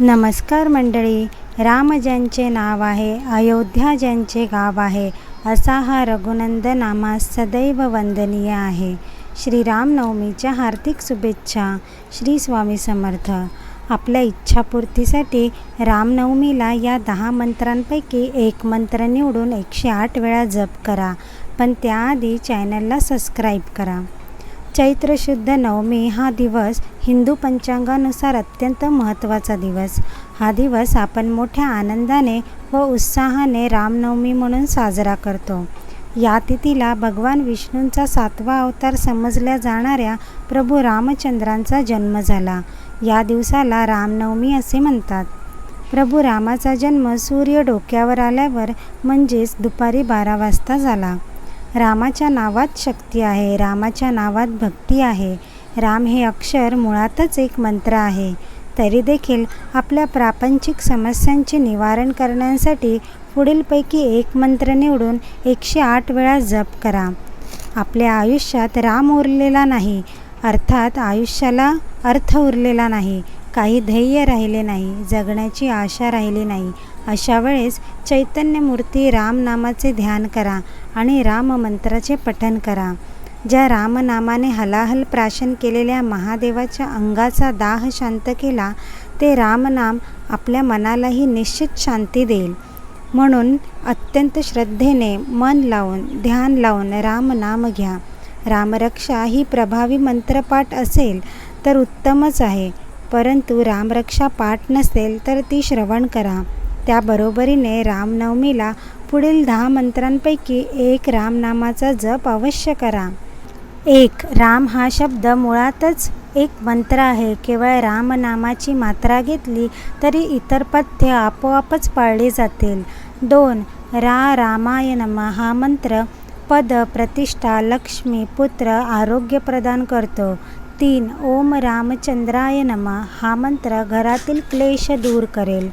नमस्कार मंडळी राम ज्यांचे नाव आहे अयोध्या ज्यांचे गाव आहे असा हा रघुनंदनामा सदैव वंदनीय आहे. श्रीरामनवमीच्या हार्दिक शुभेच्छा श्री स्वामी समर्थ. आपल्या इच्छापूर्तीसाठी रामनवमीला या दहा मंत्रांपैकी एक मंत्र निवडून एकशे आठ वेळा जप करा पण त्याआधी चॅनलला सबस्क्राईब करा. चैत्र शुद्ध नवमी हा दिवस हिंदू पंचांगानुसार अत्यंत महत्त्वाचा दिवस. हा दिवस आपण मोठ्या आनंदाने व उत्साहाने रामनवमी म्हणून साजरा करतो. या तिथीला भगवान विष्णूंचा सातवा अवतार समजल्या जाणाऱ्या प्रभू रामचंद्रांचा जन्म झाला. या दिवसाला रामनवमी असे म्हणतात. प्रभू रामाचा जन्म सूर्य डोक्यावर आल्यावर म्हणजेच दुपारी बारा वाजता झाला. रामाच्या नावात शक्ती आहे रामाच्या नावात भक्ती आहे. राम हे अक्षर मुळातच एक मंत्र आहे. तरी देखील आपल्या प्रापंचिक समस्यांचे निवारण करण्यासाठी पुढीलपैकी एक मंत्र निवडून एकशे आठ वेळा जप करा. आपल्या आयुष्यात राम उरलेला नाही अर्थात आयुष्याला अर्थ उरलेला नाही. काही ध्येय राहिले नाही जगण्याची आशा राहिली नाही. अशा वेळेस चैतन्यमूर्ती रामनामाचे ध्यान करा आणि राममंत्राचे पठन करा. ज्या रामनामाने हलाहल प्राशन केलेल्या महादेवाच्या अंगाचा दाह शांत केला ते रामनाम आपल्या मनालाही निश्चित शांती देईल. म्हणून अत्यंत श्रद्धेने मन लावून ध्यान लावून रामनाम घ्या. रामरक्षा ही प्रभावी मंत्रपाठ असेल तर उत्तमच आहे. परंतु रामरक्षा पाठ नसेल तर ती श्रवण करा. त्याबरोबरीने रामनवमीला पुढील दहा मंत्रांपैकी एक रामनामाचा जप अवश्य करा. एक राम हा शब्द मुळातच एक मंत्र आहे. केवळ रामनामाची मात्रा घेतली तरी इतर पथ्य आपोआपच पाळली जातील. दोन रा रामाय हा मंत्र पद प्रतिष्ठा लक्ष्मी पुत्र आरोग्य प्रदान करतो. तीन ओम रामचंद्राय नमा हा मंत्र घरातील क्लेश दूर करेल.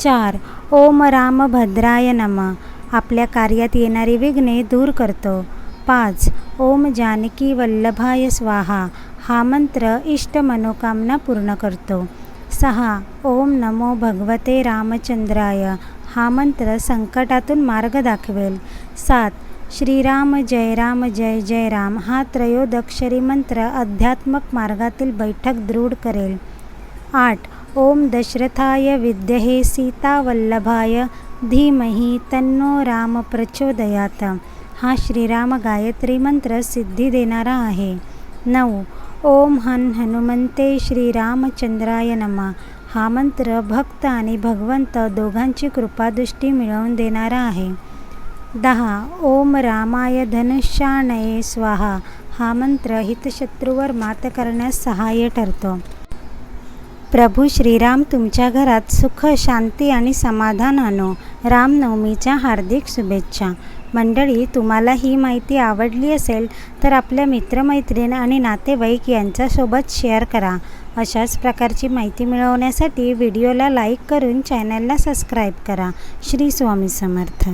चार. ओम रामभद्राय नम. आपल्या कार्यात येणारी विघ्ने दूर करतो. पाच. ओम जानकी वल्लभाय स्वाहा. हा मंत्र इष्ट मनोकामना पूर्ण करतो. सहा. ओम नमो भगवते रामचंद्राय. हा मंत्र संकटातून मार्ग दाखवेल. सात. श्रीराम जय राम जय जय राम हा त्रयोदक्षरी मंत्र अध्यात्मक मार्गातील बैठक दृढ करेल. आठ. ओम दशरथाय विद्यहे सीतावल्लभाय धीमहि तन्नो राम प्रचोदयात. हा श्रीराम गायत्री मंत्र सिद्धी देणारा आहे. नऊ. ओम हन हनुमंते श्रीरामचंद्राय नमा. हा मंत्र भक्त आणि भगवंत दोघांची कृपादृष्टी मिळवून देणारा आहे. दहा. ओम रामाय धनुष्याणये स्वाहा. हा मंत्र हितशत्रूवर मात करण्यास सहाय्य ठरतो. प्रभू श्रीराम तुमच्या घरात सुख शांती आणि समाधान आणो. रामनवमीच्या हार्दिक शुभेच्छा. मंडळी तुम्हाला ही माहिती आवडली असेल तर आपल्या मित्रमैत्रीण आणि नातेवाईक यांच्यासोबत शेअर करा. अशाच प्रकारची माहिती मिळवण्यासाठी व्हिडिओला लाईक करून चॅनलला सबस्क्राईब करा. श्री स्वामी समर्थ.